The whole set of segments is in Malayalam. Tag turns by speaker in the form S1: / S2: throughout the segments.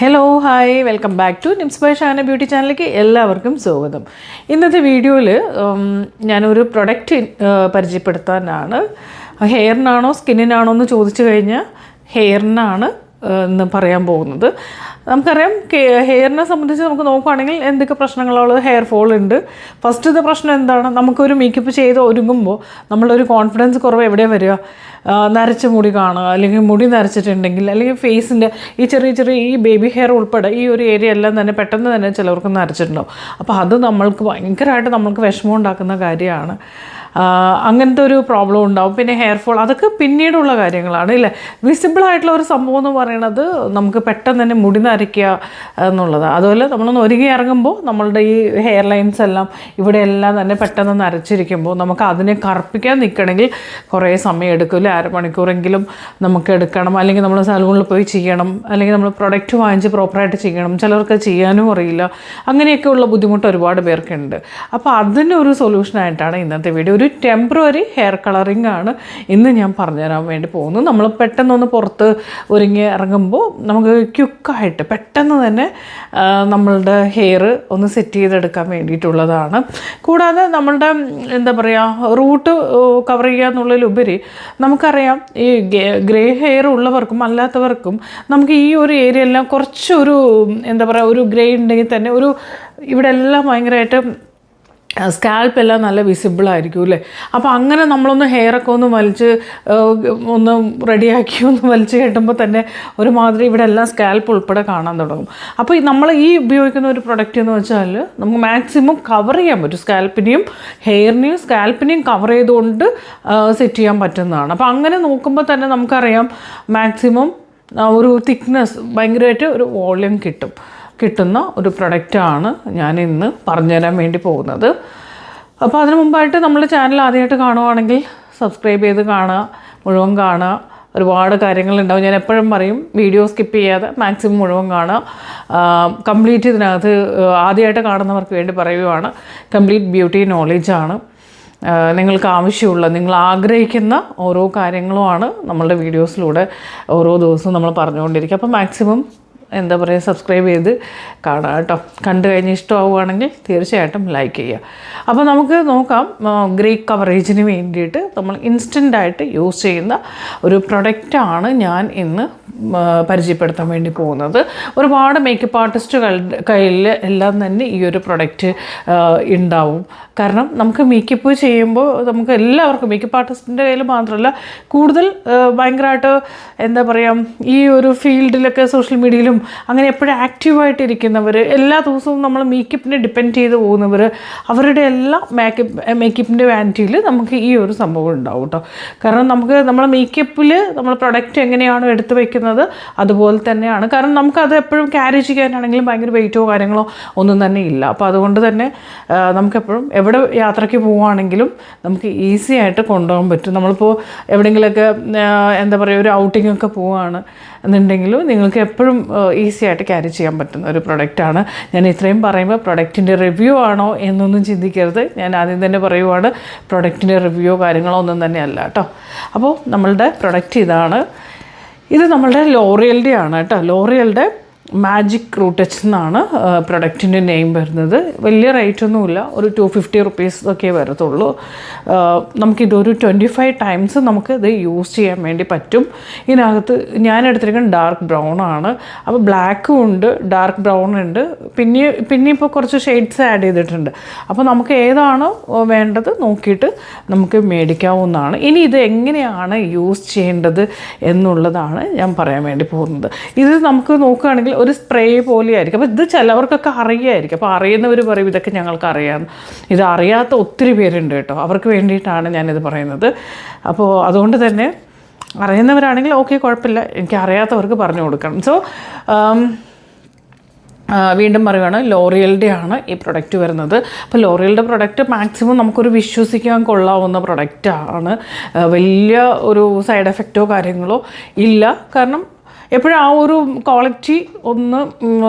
S1: Hello hi welcome back to Nims by Shana beauty ചാനലിലേക്ക് എല്ലാവർക്കും സ്വാഗതം. ഇന്നത്തെ വീഡിയോയിൽ ഞാനൊരു പ്രൊഡക്റ്റ് പരിചയപ്പെടുത്താനാണ്. ഹെയറിനാണോ സ്കിന്നിനാണോ എന്ന് ചോദിച്ചു കഴിഞ്ഞാൽ ഹെയറിനാണ് എന്ന് പറയാൻ പോകുന്നത്. നമുക്കറിയാം ഹെയറിനെ സംബന്ധിച്ച് നമുക്ക് നോക്കുകയാണെങ്കിൽ എന്തൊക്കെ പ്രശ്നങ്ങളുള്ളത് ഹെയർ ഫോൾ ഉണ്ട്. ഫസ്റ്റത്തെ പ്രശ്നം എന്താണ്? നമുക്കൊരു മേക്കപ്പ് ചെയ്ത് ഒരുങ്ങുമ്പോൾ നമ്മളൊരു കോൺഫിഡൻസ് കുറവ് എവിടെ വരിക? നരച്ച മുടി കാണുക അല്ലെങ്കിൽ മുടി നരച്ചിട്ടുണ്ടെങ്കിൽ അല്ലെങ്കിൽ ഫേസിന്റെ ഈ ചെറിയ ചെറിയ ഈ ബേബി ഹെയർ ഉൾപ്പെടെ ഈ ഒരു ഏരിയ എല്ലാം തന്നെ പെട്ടെന്ന് തന്നെ ചിലവർക്ക് നരച്ചിട്ടുണ്ടാവും. അപ്പോൾ അത് നമ്മൾക്ക് ഭയങ്കരമായിട്ട് നമ്മൾക്ക് വിഷമം ഉണ്ടാക്കുന്ന കാര്യമാണ്. അങ്ങനത്തെ ഒരു പ്രോബ്ലം ഉണ്ടാവും. പിന്നെ ഹെയർ ഫോൾ അതൊക്കെ പിന്നീടുള്ള കാര്യങ്ങളാണ് ഇല്ലേ? വിസിബിൾ ആയിട്ടുള്ള ഒരു സംഭവം എന്ന് പറയുന്നത് നമുക്ക് പെട്ടെന്ന് തന്നെ മുടി നരയ്ക്കുക എന്നുള്ളതാണ് അതുപോലെ നമ്മളൊന്ന് ഒരുങ്ങി ഇറങ്ങുമ്പോൾ നമ്മളുടെ ഈ ഹെയർ ലൈൻസ് എല്ലാം ഇവിടെ എല്ലാം തന്നെ പെട്ടെന്ന് നരച്ചിരിക്കുമ്പോൾ നമുക്ക് അതിനെ കറുപ്പിക്കാൻ നിൽക്കണമെങ്കിൽ കുറേ സമയം എടുക്കും ഇല്ലേ? അരമണിക്കൂറെങ്കിലും നമുക്ക് എടുക്കണം. അല്ലെങ്കിൽ നമ്മൾ സലൂണിൽ പോയി ചെയ്യണം. അല്ലെങ്കിൽ നമ്മൾ പ്രൊഡക്റ്റ് വാങ്ങിച്ച് പ്രോപ്പറായിട്ട് ചെയ്യണം. ചിലർക്ക് ചെയ്യാനും അറിയില്ല. അങ്ങനെയൊക്കെയുള്ള ബുദ്ധിമുട്ട് ഒരുപാട് പേർക്കുണ്ട്. അപ്പോൾ അതിനൊരു സൊല്യൂഷനായിട്ടാണ് ഇന്നത്തെ വീഡിയോ ഒരു ടെമ്പററി ഹെയർ കളറിംഗ് ആണ് ഇന്ന് ഞാൻ പറഞ്ഞുതരാൻ വേണ്ടി പോകുന്നത്. നമ്മൾ പെട്ടെന്നൊന്ന് പുറത്ത് ഒരുങ്ങി ഇറങ്ങുമ്പോൾ നമുക്ക് ക്യുക്കായിട്ട് പെട്ടെന്ന് തന്നെ നമ്മളുടെ ഹെയർ ഒന്ന് സെറ്റ് ചെയ്തെടുക്കാൻ വേണ്ടിയിട്ടുള്ളതാണ്. കൂടാതെ നമ്മളുടെ എന്താ പറയുക റൂട്ട് കവർ ചെയ്യുക എന്നുള്ളതിലുപരി നമുക്കറിയാം ഈ ഗ്രേ ഹെയർ ഉള്ളവർക്കും അല്ലാത്തവർക്കും നമുക്ക് ഈ ഒരു ഏരിയ എല്ലാം കുറച്ചൊരു എന്താ പറയുക ഒരു ഗ്രേ ഉണ്ടെങ്കിൽ തന്നെ ഒരു ഇവിടെ എല്ലാം ഭയങ്കരമായിട്ട് സ്കാൽപ്പ് എല്ലാം നല്ല വിസിബിൾ ആയിരിക്കും അല്ലേ? അപ്പോൾ അങ്ങനെ നമ്മളൊന്ന് ഹെയറൊക്കെ ഒന്ന് വലിച്ച് ഒന്ന് റെഡിയാക്കി ഒന്ന് വലിച്ച് കെട്ടുമ്പോൾ തന്നെ ഒരുമാതിരി ഇവിടെ എല്ലാം സ്കാൽപ്പ് ഉൾപ്പെടെ കാണാൻ തുടങ്ങും. അപ്പോൾ നമ്മൾ ഈ ഉപയോഗിക്കുന്ന ഒരു പ്രൊഡക്റ്റ് എന്ന് വെച്ചാൽ നമുക്ക് മാക്സിമം കവർ ചെയ്യാൻ പറ്റും. സ്കാൽപ്പിനെയും ഹെയറിനെയും സ്കാൽപ്പിനെയും കവർ ചെയ്തുകൊണ്ട് സെറ്റ് ചെയ്യാൻ പറ്റുന്നതാണ്. അപ്പോൾ അങ്ങനെ നോക്കുമ്പോൾ തന്നെ നമുക്കറിയാം മാക്സിമം ഒരു തിക്നെസ് ഭയങ്കരമായിട്ട് ഒരു വോളിയം കിട്ടും. കിട്ടുന്ന ഒരു പ്രൊഡക്റ്റാണ് ഞാൻ ഇന്ന് പറഞ്ഞു പറഞ്ഞുതരാൻ വേണ്ടി പോകുന്നത്. അപ്പോൾ അതിനു മുമ്പായിട്ട് നമ്മൾ ചാനൽ ആദ്യമായിട്ട് കാണുവാണെങ്കിൽ സബ്സ്ക്രൈബ് ചെയ്ത് കാണുക മുഴുവൻ കാണുക. ഒരുപാട് കാര്യങ്ങളുണ്ടാവും. ഞാൻ എപ്പോഴും പറയും വീഡിയോ സ്കിപ്പ് ചെയ്യാതെ മാക്സിമം മുഴുവൻ കാണുക. കംപ്ലീറ്റ് ഇതിനകത്ത് ആദ്യമായിട്ട് കാണുന്നവർക്ക് വേണ്ടി പറയുവാണ്. കംപ്ലീറ്റ് ബ്യൂട്ടി നോളജാണ് നിങ്ങൾക്ക് ആവശ്യമുള്ള നിങ്ങൾ ആഗ്രഹിക്കുന്ന ഓരോ കാര്യങ്ങളുമാണ് നമ്മളുടെ വീഡിയോസിലൂടെ ഓരോ ദിവസവും നമ്മൾ പറഞ്ഞുകൊണ്ടിരിക്കുക. അപ്പോൾ മാക്സിമം എന്താ പറയുക സബ്സ്ക്രൈബ് ചെയ്ത് കാണുക കേട്ടോ. കണ്ടു കഴിഞ്ഞ് ഇഷ്ടമാവുകയാണെങ്കിൽ തീർച്ചയായിട്ടും ലൈക്ക് ചെയ്യുക. അപ്പോൾ നമുക്ക് നോക്കാം ഗ്രേ കവറേജിന് വേണ്ടിയിട്ട് നമ്മൾ ഇൻസ്റ്റന്റായിട്ട് യൂസ് ചെയ്യുന്ന ഒരു പ്രൊഡക്റ്റാണ് ഞാൻ ഇന്ന് പരിചയപ്പെടുത്താൻ വേണ്ടി പോകുന്നത്. ഒരുപാട് മേക്കപ്പ് ആർട്ടിസ്റ്റുകളുടെ കയ്യിൽ എല്ലാം തന്നെ ഈ ഒരു പ്രൊഡക്റ്റ് ഉണ്ടാവും. കാരണം നമുക്ക് മേക്കപ്പ് ചെയ്യുമ്പോൾ നമുക്ക് എല്ലാവർക്കും മേക്കപ്പ് ആർട്ടിസ്റ്റിന്റെ കയ്യിൽ മാത്രമല്ല കൂടുതൽ ഭയങ്കരമായിട്ട് എന്താ പറയുക ഈ ഒരു ഫീൽഡിലൊക്കെ സോഷ്യൽ മീഡിയയിലും അങ്ങനെ എപ്പോഴും ആക്റ്റീവായിട്ട് ഇരിക്കുന്നവർ എല്ലാ ദിവസവും നമ്മൾ മേക്കപ്പിനെ ഡിപ്പെൻഡ് ചെയ്ത് പോകുന്നവർ അവരുടെ എല്ലാ മേക്കപ്പ് മേക്കപ്പിന്റെ വാനിറ്റിയിൽ നമുക്ക് ഈ ഒരു സംഭവം ഉണ്ടാവും കേട്ടോ കാരണം നമുക്ക് നമ്മൾ മേക്കപ്പിൽ നമ്മൾ പ്രൊഡക്റ്റ് എങ്ങനെയാണോ എടുത്തു വയ്ക്കുന്നത് അതുപോലെ തന്നെയാണ്. കാരണം നമുക്കത് എപ്പോഴും ക്യാരി ചെയ്യാനാണെങ്കിലും ഭയങ്കര വെയിറ്റോ കാര്യങ്ങളോ ഒന്നും തന്നെ ഇല്ല. അപ്പോൾ അതുകൊണ്ട് തന്നെ നമുക്കെപ്പോഴും എവിടെ യാത്രയ്ക്ക് പോവുകയാണെങ്കിലും നമുക്ക് ഈസി ആയിട്ട് കൊണ്ടുപോകാൻ പറ്റും. നമ്മളിപ്പോൾ എവിടെയെങ്കിലുമൊക്കെ എന്താ പറയുക ഒരു ഔട്ടിംഗ് ഒക്കെ പോവുകയാണ് എന്നുണ്ടെങ്കിലും നിങ്ങൾക്ക് എപ്പോഴും ഈസി ആയിട്ട് ക്യാരി ചെയ്യാൻ പറ്റുന്ന ഒരു പ്രൊഡക്റ്റാണ് ഞാൻ ഇത്രയും പറയുമ്പോൾ പ്രൊഡക്റ്റിന്റെ റിവ്യൂ ആണോ എന്നൊന്നും ചിന്തിക്കരുത്. ഞാൻ ആദ്യം തന്നെ പറയുവാണ് പ്രൊഡക്റ്റിന്റെ റിവ്യൂ കാര്യങ്ങളോ ഒന്നും തന്നെ അല്ല കേട്ടോ. അപ്പോൾ നമ്മളുടെ പ്രൊഡക്റ്റ് ഇതാണ്. ഇത് നമ്മളുടെ ലോറിയലിന്റെ ആണ് കേട്ടോ. ലോറിയലിന്റെ മാജിക് റൂട്ടച്ച് എന്നാണ് പ്രൊഡക്റ്റിന്റെ നെയിം വരുന്നത്. വലിയ റേറ്റ് ഒന്നുമില്ല. ഒരു ടു ഫിഫ്റ്റി റുപ്പീസ് ഒക്കെ വരത്തുള്ളൂ. നമുക്കിതൊരു ട്വന്റി ഫൈവ് ടൈംസ് നമുക്ക് ഇത് യൂസ് ചെയ്യാൻ വേണ്ടി പറ്റും. ഇതിനകത്ത് ഞാൻ എടുത്തിരിക്കുന്നത് ഡാർക്ക് ബ്രൗൺ ആണ്. അപ്പോൾ ബ്ലാക്കും ഉണ്ട് ഡാർക്ക് ബ്രൗൺ ഉണ്ട്. പിന്നെ പിന്നെ ഇപ്പോൾ കുറച്ച് ഷെയ്ഡ്സ് ആഡ് ചെയ്തിട്ടുണ്ട്. അപ്പോൾ നമുക്ക് ഏതാണോ വേണ്ടത് നോക്കിയിട്ട് നമുക്ക് മേടിക്കാവുന്നതാണ്. ഇനി ഇത് എങ്ങനെയാണ് യൂസ് ചെയ്യേണ്ടത് എന്നുള്ളതാണ് ഞാൻ പറയാൻ വേണ്ടി പോകുന്നത്. ഇത് നമുക്ക് നോക്കുകയാണെങ്കിൽ ഒരു സ്പ്രേ പോലെയായിരിക്കും. അപ്പോൾ ഇത് ചിലവർക്കൊക്കെ അറിയായിരിക്കും. അപ്പോൾ അറിയുന്നവർ പറയും ഇതൊക്കെ ഞങ്ങൾക്ക് അറിയാം. ഇത് അറിയാത്ത ഒത്തിരി പേരുണ്ട് കേട്ടോ. അവർക്ക് വേണ്ടിയിട്ടാണ് ഞാനിത് പറയുന്നത്. അപ്പോൾ അതുകൊണ്ട് തന്നെ അറിയുന്നവരാണെങ്കിൽ ഓക്കെ കുഴപ്പമില്ല. എനിക്ക് അറിയാത്തവർക്ക് പറഞ്ഞു കൊടുക്കണം. സോ ആ, വീണ്ടും പറയുകയാണ് ലോറിയലിന്റെ ആണ് ഈ പ്രൊഡക്റ്റ് വരുന്നത്. അപ്പോൾ ലോറിയലിന്റെ പ്രൊഡക്റ്റ് മാക്സിമം നമുക്കൊരു വിശ്വസിക്കാൻ കൊള്ളാവുന്ന പ്രൊഡക്റ്റാണ് വലിയ ഒരു സൈഡ് എഫക്റ്റോ കാര്യങ്ങളോ ഇല്ല. കാരണം എപ്പോഴും ആ ഒരു ക്വാളിറ്റി ഒന്ന്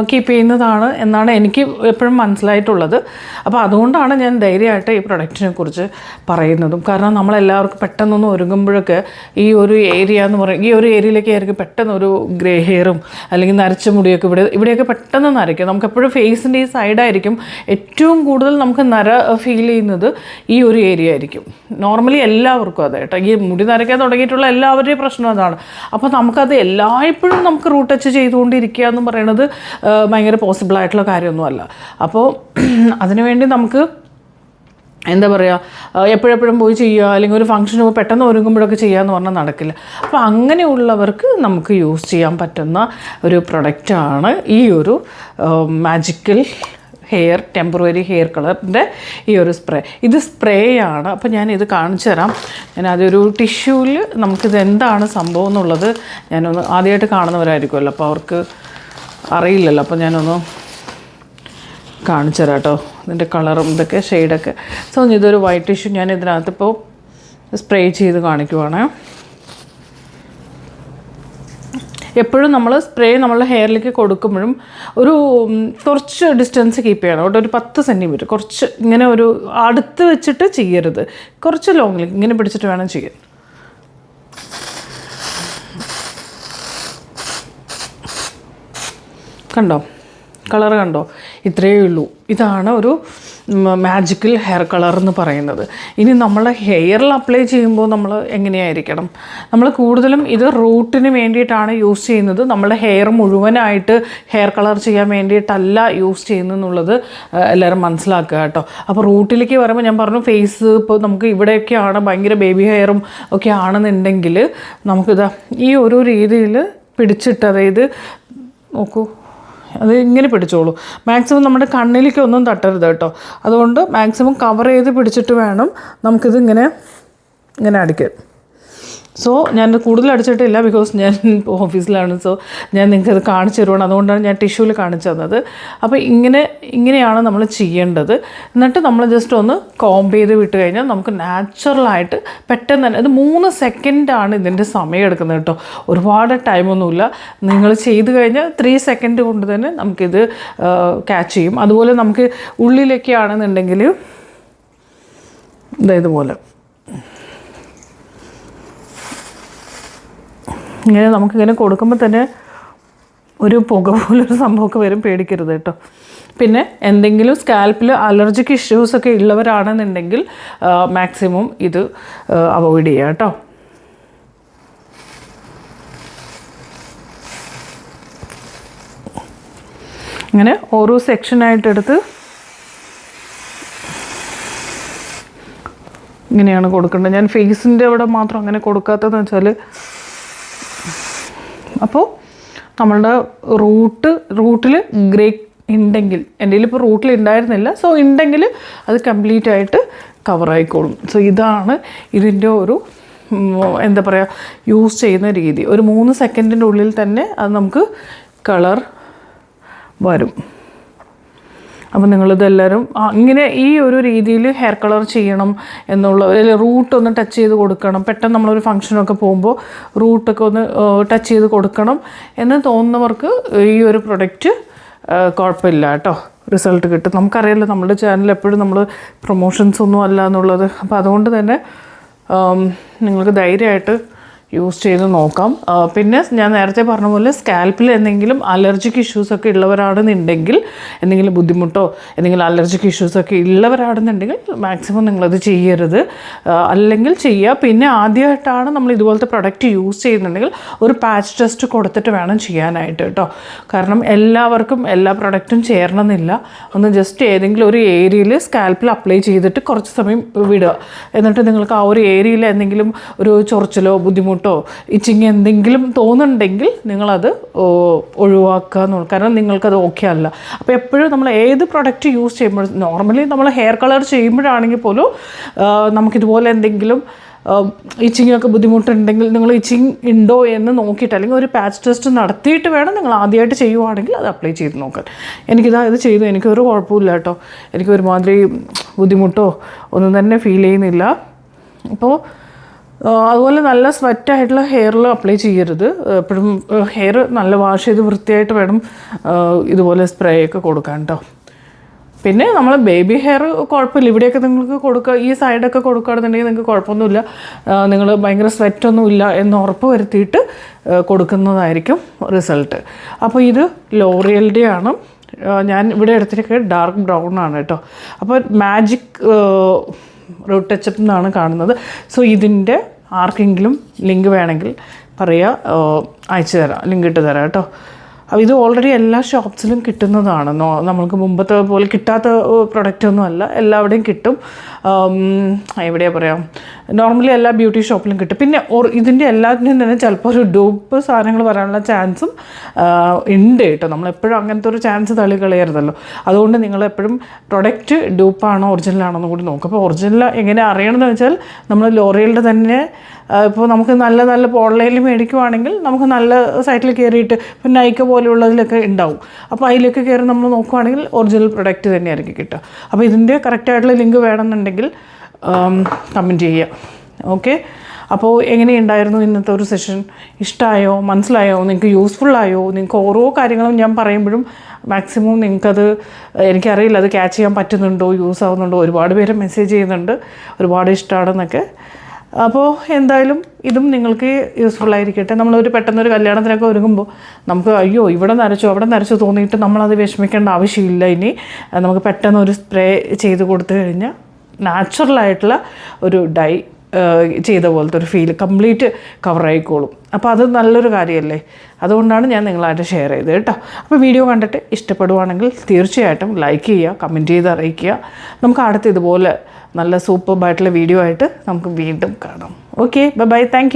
S1: കീപ്പ് ചെയ്യുന്നതാണ് എന്നാണ് എനിക്ക് എപ്പോഴും മനസ്സിലായിട്ടുള്ളത്. അപ്പോൾ അതുകൊണ്ടാണ് ഞാൻ ധൈര്യമായിട്ട് ഈ പ്രൊഡക്റ്റിനെ കുറിച്ച് പറയുന്നതും. കാരണം നമ്മളെല്ലാവർക്കും പെട്ടെന്നൊന്ന് ഒരുങ്ങുമ്പോഴൊക്കെ ഈ ഒരു ഏരിയ എന്ന് പറയും ഈ ഒരു ഏരിയയിലേക്ക് ആയിരിക്കും പെട്ടെന്ന് ഒരു ഗ്രേ ഹെയറും അല്ലെങ്കിൽ നരച്ച മുടിയൊക്കെ ഇവിടെ ഇവിടെയൊക്കെ പെട്ടെന്ന് നരയ്ക്കും. നമുക്ക് എപ്പോഴും ഫേസിന്റെ ഈ സൈഡായിരിക്കും ഏറ്റവും കൂടുതൽ നമുക്ക് നര ഫീൽ ചെയ്യുന്നത് ഈ ഒരു ഏരിയ ആയിരിക്കും. നോർമലി എല്ലാവർക്കും അതെ കേട്ടോ. ഈ മുടി നരയ്ക്കാൻ തുടങ്ങിയിട്ടുള്ള എല്ലാവരുടെയും പ്രശ്നം അതാണ്. അപ്പോൾ നമുക്കത് എല്ലായ്പ്പോഴും നമുക്ക് റൂട്ട് ടച്ച് ചെയ്തുകൊണ്ടിരിക്കുക എന്ന് പറയുന്നത് ഭയങ്കര പോസിബിൾ ആയിട്ടുള്ള കാര്യമൊന്നുമല്ല. അപ്പോൾ അതിനുവേണ്ടി നമുക്ക് എന്താ പറയുക എപ്പോഴെപ്പോഴും പോയി ചെയ്യുക അല്ലെങ്കിൽ ഒരു ഫംഗ്ഷന് പോയി പെട്ടെന്ന് ഒരുങ്ങുമ്പോഴൊക്കെ ചെയ്യാന്ന് പറഞ്ഞാൽ നടക്കില്ല. അപ്പോൾ അങ്ങനെയുള്ളവർക്ക് നമുക്ക് യൂസ് ചെയ്യാൻ പറ്റുന്ന ഒരു പ്രൊഡക്റ്റാണ് ഈ ഒരു മാജിക്കൽ ഹെയർ ടെമ്പററി ഹെയർ കളറിന്റെ ഈ ഒരു സ്പ്രേ ഇത് സ്പ്രേ ആണ്. അപ്പോൾ ഞാൻ ഇത് കാണിച്ചു തരാം. ഞാൻ അതൊരു ടിഷ്യൂവിൽ നമുക്കിത് എന്താണ് സംഭവം എന്നുള്ളത് ഞാനൊന്ന് ആദ്യമായിട്ട് കാണുന്നവരായിരിക്കുമല്ലോ. അപ്പോൾ അവർക്ക് അറിയില്ലല്ലോ. അപ്പോൾ ഞാനൊന്ന് കാണിച്ചു തരാം കേട്ടോ. ഇതിന്റെ കളറും ഇതൊക്കെ ഷെയ്ഡൊക്കെ സോ ഇതൊരു വൈറ്റ് ടിഷ്യൂ ഞാൻ ഇതിനകത്ത് ഇപ്പോൾ സ്പ്രേ ചെയ്ത് കാണിക്കുവാണ്. എപ്പോഴും നമ്മൾ സ്പ്രേ നമ്മളുടെ ഹെയറിലേക്ക് കൊടുക്കുമ്പോഴും ഒരു കുറച്ച് ഡിസ്റ്റൻസ് കീപ്പ് ചെയ്യണം. അവിടെ ഒരു പത്ത് സെന്റിമീറ്റർ കുറച്ച് ഇങ്ങനെ ഒരു അടുത്ത് വെച്ചിട്ട് ചെയ്യരുത്. കുറച്ച് ലോങ്ങിൽ ഇങ്ങനെ പിടിച്ചിട്ട് വേണം ചെയ്യാൻ. കണ്ടോ? കളർ കണ്ടോ? ഇത്രയേ ഉള്ളൂ. ഇതാണ് ഒരു മാജിക്കൽ ഹെയർ കളർ എന്ന് പറയുന്നത്. ഇനി നമ്മൾ ഹെയറിൽ അപ്ലൈ ചെയ്യുമ്പോൾ നമ്മൾ എങ്ങനെയായിരിക്കണം? നമ്മൾ കൂടുതലും ഇത് റൂട്ടിന് വേണ്ടിയിട്ടാണ് യൂസ് ചെയ്യുന്നത്. നമ്മുടെ ഹെയർ മുഴുവനായിട്ട് ഹെയർ കളർ ചെയ്യാൻ വേണ്ടിയിട്ടല്ല യൂസ് ചെയ്യുന്നത് എന്നുള്ളത് എല്ലാവരും മനസ്സിലാക്കുക കേട്ടോ. അപ്പോൾ റൂട്ടിലേക്ക് വരുമ്പോൾ ഞാൻ പറഞ്ഞു ഫേസ് ഇപ്പോൾ നമുക്ക് ഇവിടെയൊക്കെയാണ് ഭയങ്കര ബേബി ഹെയറും ഒക്കെ ആണെന്നുണ്ടെങ്കിൽ നമുക്കിതാ ഈ ഒരു രീതിയിൽ പിടിച്ചിട്ട് അതായത് നോക്കൂ. അത് ഇങ്ങനെ പിടിച്ചോളൂ. മാക്സിമം നമ്മുടെ കണ്ണിലേക്ക് ഒന്നും തട്ടരുത് കേട്ടോ. അതുകൊണ്ട് മാക്സിമം കവർ ചെയ്ത് പിടിച്ചിട്ട് വേണം നമുക്കിത് ഇങ്ങനെ ഇങ്ങനെ അടിക്കാൻ. സോ ഞാൻ കൂടുതൽ അടിച്ചിട്ടില്ല ബിക്കോസ് ഞാൻ ഓഫീസിലാണ് സോ ഞാൻ നിങ്ങൾക്കത് കാണിച്ചു തരുവാണ്. അതുകൊണ്ടാണ് ഞാൻ ടിഷ്യൂവിൽ കാണിച്ചു തന്നത്. അപ്പോൾ ഇങ്ങനെ ഇങ്ങനെയാണ് നമ്മൾ ചെയ്യേണ്ടത്. എന്നിട്ട് നമ്മൾ ജസ്റ്റ് ഒന്ന് കോംബ് ചെയ്ത് വിട്ട് കഴിഞ്ഞാൽ നമുക്ക് നാച്ചുറലായിട്ട് പെട്ടെന്ന് തന്നെ ഇത് മൂന്ന് സെക്കൻഡാണ് ഇതിന്റെ സമയം എടുക്കുന്നത് കേട്ടോ. ഒരുപാട് ടൈമൊന്നുമില്ല നിങ്ങൾ ചെയ്ത് കഴിഞ്ഞാൽ ത്രീ സെക്കൻഡ് കൊണ്ട് തന്നെ നമുക്കിത് ക്യാച്ച് ചെയ്യും. അതുപോലെ നമുക്ക് ഉള്ളിലൊക്കെ ആണെന്നുണ്ടെങ്കിൽ ഇതാ ഇങ്ങനെ നമുക്കിങ്ങനെ കൊടുക്കുമ്പോൾ തന്നെ ഒരു പുക പോലൊരു സംഭവമൊക്കെ വരും പേടിക്കരുത് കേട്ടോ. പിന്നെ എന്തെങ്കിലും സ്കാൽപ്പിൽ അലർജിക്ക് ഇഷ്യൂസ് ഒക്കെ ഉള്ളവരാണെന്നുണ്ടെങ്കിൽ മാക്സിമം ഇത് അവോയ്ഡ് ചെയ്യുക കേട്ടോ. ഇങ്ങനെ ഓരോ സെക്ഷനായിട്ടെടുത്ത് ഇങ്ങനെയാണ് കൊടുക്കേണ്ടത്. ഞാൻ ഫേസിന്റെ അവിടെ മാത്രം അങ്ങനെ കൊടുക്കാത്തതെന്ന് വെച്ചാൽ അപ്പോൾ നമ്മളുടെ റൂട്ട് റൂട്ടിൽ ഗ്രേ ഉണ്ടെങ്കിൽ എന്റെ ഇപ്പോൾ റൂട്ടിൽ ഉണ്ടായിരുന്നില്ല സോ ഉണ്ടെങ്കിൽ അത് കംപ്ലീറ്റ് ആയിട്ട് കവർ ആയിക്കോളും. സോ ഇതാണ് ഇതിന്റെ ഒരു എന്താ പറയുക യൂസ് ചെയ്യുന്ന രീതി. ഒരു മൂന്ന് സെക്കൻഡിന്റെ ഉള്ളിൽ തന്നെ അത് നമുക്ക് കളർ വരും. അപ്പോൾ നിങ്ങളിതെല്ലാവരും ഇങ്ങനെ ഈ ഒരു രീതിയിൽ ഹെയർ കളർ ചെയ്യണം എന്നുള്ള റൂട്ട് ഒന്ന് ടച്ച് ചെയ്ത് കൊടുക്കണം. പെട്ടെന്ന് നമ്മളൊരു ഫംഗ്ഷനൊക്കെ പോകുമ്പോൾ റൂട്ടൊക്കെ ഒന്ന് ടച്ച് ചെയ്ത് കൊടുക്കണം എന്ന് തോന്നുന്നവർക്ക് ഈ ഒരു പ്രൊഡക്റ്റ് കുഴപ്പമില്ല കേട്ടോ. റിസൾട്ട് കിട്ടും. നമുക്കറിയാലോ നമ്മുടെ ചാനൽ എപ്പോഴും നമ്മൾ പ്രൊമോഷൻസ് ഒന്നും അല്ല എന്നുള്ളത്. അപ്പോൾ അതുകൊണ്ട് തന്നെ നിങ്ങൾക്ക് ധൈര്യമായിട്ട് യൂസ് ചെയ്ത് നോക്കാം. പിന്നെ ഞാൻ നേരത്തെ പറഞ്ഞ പോലെ സ്കാൽപ്പിൽ എന്തെങ്കിലും അലർജിക് ഇഷ്യൂസ് ഒക്കെ ഉള്ളവരാണെന്നുണ്ടെങ്കിൽ എന്തെങ്കിലും ബുദ്ധിമുട്ടോ എന്തെങ്കിലും അലർജിക് ഇഷ്യൂസ് ഒക്കെ ഉള്ളവരാണെന്നുണ്ടെങ്കിൽ മാക്സിമം നിങ്ങളത് ചെയ്യരുത്. അല്ലെങ്കിൽ ചെയ്യുക പിന്നെ ആദ്യമായിട്ടാണ് നമ്മൾ ഇതുപോലത്തെ പ്രൊഡക്റ്റ് യൂസ് ചെയ്യുന്നുണ്ടെങ്കിൽ ഒരു പാച്ച് ടെസ്റ്റ് കൊടുത്തിട്ട് വേണം ചെയ്യാനായിട്ട് കേട്ടോ. കാരണം എല്ലാവർക്കും എല്ലാ പ്രൊഡക്റ്റും ചേരണമെന്നില്ല. ഒന്ന് ജസ്റ്റ് ഏതെങ്കിലും ഒരു ഏരിയയിൽ സ്കാൽപ്പിൽ അപ്ലൈ ചെയ്തിട്ട് കുറച്ച് സമയം വിടുക. എന്നിട്ട് നിങ്ങൾക്ക് ആ ഒരു ഏരിയയിൽ എന്തെങ്കിലും ഒരു ചൊറിച്ചിലോ ബുദ്ധിമുട്ടോ ഇച്ചിങ് എന്തെങ്കിലും തോന്നുന്നുണ്ടെങ്കിൽ നിങ്ങളത് ഒഴിവാക്കുക എന്നുള്ളു. കാരണം നിങ്ങൾക്കത് ഓക്കെ അല്ല. അപ്പോൾ എപ്പോഴും നമ്മൾ ഏത് പ്രൊഡക്റ്റ് യൂസ് ചെയ്യുമ്പോൾ നോർമലി നമ്മൾ ഹെയർ കളർ ചെയ്യുമ്പോഴാണെങ്കിൽ പോലും നമുക്കിതുപോലെ എന്തെങ്കിലും ഇച്ചിങ് ഒക്കെ ബുദ്ധിമുട്ടുണ്ടെങ്കിൽ നിങ്ങൾ ഇച്ചിങ് ഉണ്ടോ എന്ന് നോക്കിയിട്ട് അല്ലെങ്കിൽ ഒരു പാച്ച് ടെസ്റ്റ് നടത്തിയിട്ട് വേണം നിങ്ങൾ ആദ്യമായിട്ട് ചെയ്യുവാണെങ്കിൽ അത് അപ്ലൈ ചെയ്ത് നോക്കാൻ. എനിക്കിതാ ഇത് ചെയ്തു. എനിക്കൊരു കുഴപ്പമില്ല കേട്ടോ. എനിക്ക് ഒരുമാതിരി ബുദ്ധിമുട്ടോ ഒന്നും തന്നെ ഫീൽ ചെയ്യുന്നില്ല. അപ്പോൾ അതുപോലെ നല്ല സ്വെറ്റായിട്ടുള്ള ഹെയറിൽ അപ്ലൈ ചെയ്യരുത്. എപ്പോഴും ഹെയർ നല്ല വാഷ് ചെയ്ത് വൃത്തിയായിട്ട് വേണം ഇതുപോലെ സ്പ്രേ ഒക്കെ കൊടുക്കാൻ കേട്ടോ പിന്നെ നമ്മൾ ബേബി ഹെയർ കുഴപ്പമില്ല. ഇവിടെയൊക്കെ നിങ്ങൾക്ക് കൊടുക്കുക ഈ സൈഡൊക്കെ കൊടുക്കുകയാണെന്നുണ്ടെങ്കിൽ നിങ്ങൾക്ക് കുഴപ്പമൊന്നുമില്ല. നിങ്ങൾ ഭയങ്കര സ്വെറ്റൊന്നും ഇല്ല എന്ന് ഉറപ്പ് വരുത്തിയിട്ട് കൊടുക്കുന്നതായിരിക്കും റിസൾട്ട് അപ്പോൾ ഇത് ലോറിയലിന്റെ ആണ്. ഞാൻ ഇവിടെ എടുത്തിട്ടൊക്കെ ഡാർക്ക് ബ്രൗൺ ആണ് കേട്ടോ അപ്പോൾ മാജിക് റൂട്ട് ടച്ചപ്പ് എന്നാണ് കാണുന്നത്. സോ ഇതിന്റെ ആർക്കെങ്കിലും ലിങ്ക് വേണമെങ്കിൽ പറയുക അയച്ചു തരാം ലിങ്ക് ഇട്ട് തരാം കേട്ടോ. അപ്പോൾ ഇത് ഓൾറെഡി എല്ലാ ഷോപ്സിലും കിട്ടുന്നതാണ്. നമ്മൾക്ക് മുമ്പത്തെ പോലെ കിട്ടാത്ത പ്രൊഡക്റ്റ് ഒന്നും അല്ല. എല്ലാവിടെയും കിട്ടും. എവിടെയാണ് എവിടെയാ പറയാം? നോർമലി എല്ലാ ബ്യൂട്ടി ഷോപ്പിലും കിട്ടും. പിന്നെ ഇതിന്റെ എല്ലാത്തിനും തന്നെ ചിലപ്പോൾ ഒരു ഡൂപ്പ് സാധനങ്ങൾ വരാനുള്ള ചാൻസും ഉണ്ട് കേട്ടോ. നമ്മളെപ്പോഴും അങ്ങനത്തെ ഒരു ചാൻസ് തള്ളി കളയരുതല്ലോ. അതുകൊണ്ട് നിങ്ങൾ എപ്പോഴും പ്രൊഡക്റ്റ് ഡൂപ്പാണോ ഒറിജിനലാണോ എന്ന് കൂടി നോക്കും. അപ്പോൾ ഒറിജിനൽ എങ്ങനെ അറിയണമെന്ന് വെച്ചാൽ നമ്മൾ ലോറിയലിന്റെ തന്നെ ഇപ്പോൾ നമുക്ക് നല്ല നല്ല ഓൺലൈനിൽ മേടിക്കുവാണെങ്കിൽ നമുക്ക് നല്ല സൈറ്റിൽ കയറിയിട്ട് ഇപ്പം നൈക്ക പോലെയുള്ളതിലൊക്കെ ഉണ്ടാവും അപ്പോൾ അതിലൊക്കെ കയറി നമ്മൾ നോക്കുവാണെങ്കിൽ ഒറിജിനൽ പ്രൊഡക്റ്റ് തന്നെയായിരിക്കും കിട്ടുക. അപ്പോൾ ഇതിന്റെ കറക്റ്റായിട്ടുള്ള ലിങ്ക് വേണമെന്നുണ്ടെങ്കിൽ കമന്റ് ചെയ്യുക. ഓക്കെ അപ്പോൾ എങ്ങനെയുണ്ടായിരുന്നു ഇന്നത്തെ ഒരു സെഷൻ ഇഷ്ടമായോ മനസ്സിലായോ? നിങ്ങൾക്ക് യൂസ്ഫുള്ളായോ നിങ്ങൾക്ക് ഓരോ കാര്യങ്ങളും ഞാൻ പറയുമ്പോഴും മാക്സിമം നിങ്ങൾക്കത് എനിക്കറിയില്ല അത് ക്യാച്ച് ചെയ്യാൻ പറ്റുന്നുണ്ടോ? യൂസ് ആവുന്നുണ്ടോ? ഒരുപാട് പേര് മെസ്സേജ് ചെയ്യുന്നുണ്ട്. ഒരുപാട് ഇഷ്ടമാണെന്നൊക്കെ അപ്പോൾ എന്തായാലും ഇതും നിങ്ങൾക്ക് യൂസ്ഫുൾ ആയിരിക്കട്ടെ. നമ്മളൊരു പെട്ടെന്നൊരു കല്യാണത്തിനൊക്കെ ഒരുങ്ങുമ്പോൾ നമുക്ക് അയ്യോ ഇവിടെ നരച്ചു അവിടെ നരച്ചു തോന്നിയിട്ട് നമ്മളത് വിഷമിക്കേണ്ട ആവശ്യമില്ല ഇനി. നമുക്ക് പെട്ടെന്ന് ഒരു സ്പ്രേ ചെയ്ത് കൊടുത്തു കഴിഞ്ഞാൽ നാച്ചുറലായിട്ടുള്ള ഒരു ഡൈ ചെയ്ത പോലത്തെ ഒരു ഫീൽ കംപ്ലീറ്റ് കവർ ആയിക്കോളും. അപ്പോൾ അത് നല്ലൊരു കാര്യമല്ലേ അതുകൊണ്ടാണ് ഞാൻ നിങ്ങളായിട്ട് ഷെയർ ചെയ്തത് കേട്ടോ. അപ്പോൾ വീഡിയോ കണ്ടിട്ട് ഇഷ്ടപ്പെടുവാണെങ്കിൽ തീർച്ചയായിട്ടും ലൈക്ക് ചെയ്യുക കമന്റ് ചെയ്ത് അറിയിക്കുക. നമുക്ക് അടുത്ത് ഇതുപോലെ നല്ല സൂപ്പർ സൂപ്പർബായിട്ടുള്ള വീഡിയോ ആയിട്ട് നമുക്ക് വീണ്ടും കാണാം. Okay bye bye thank